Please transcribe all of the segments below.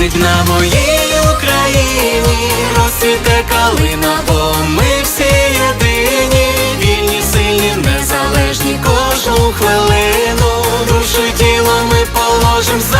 Засвітить на моїй Україні, розсвіте калина, бо ми всі єдині, вільні, сильні, незалежні кожну хвилину. Душу тіло ми положим за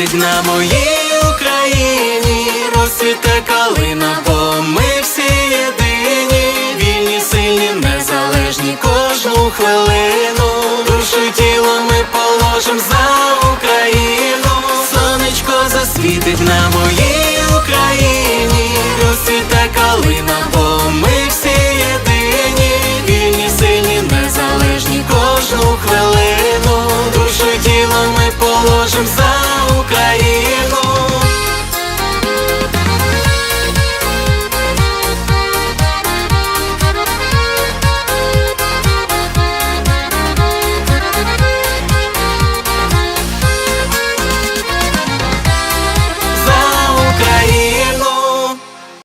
засвітить на моїй Україні, розцвіте калина, бо ми всі єдині, вільні, сильні, незалежні кожну хвилину. Душу тіло ми положим за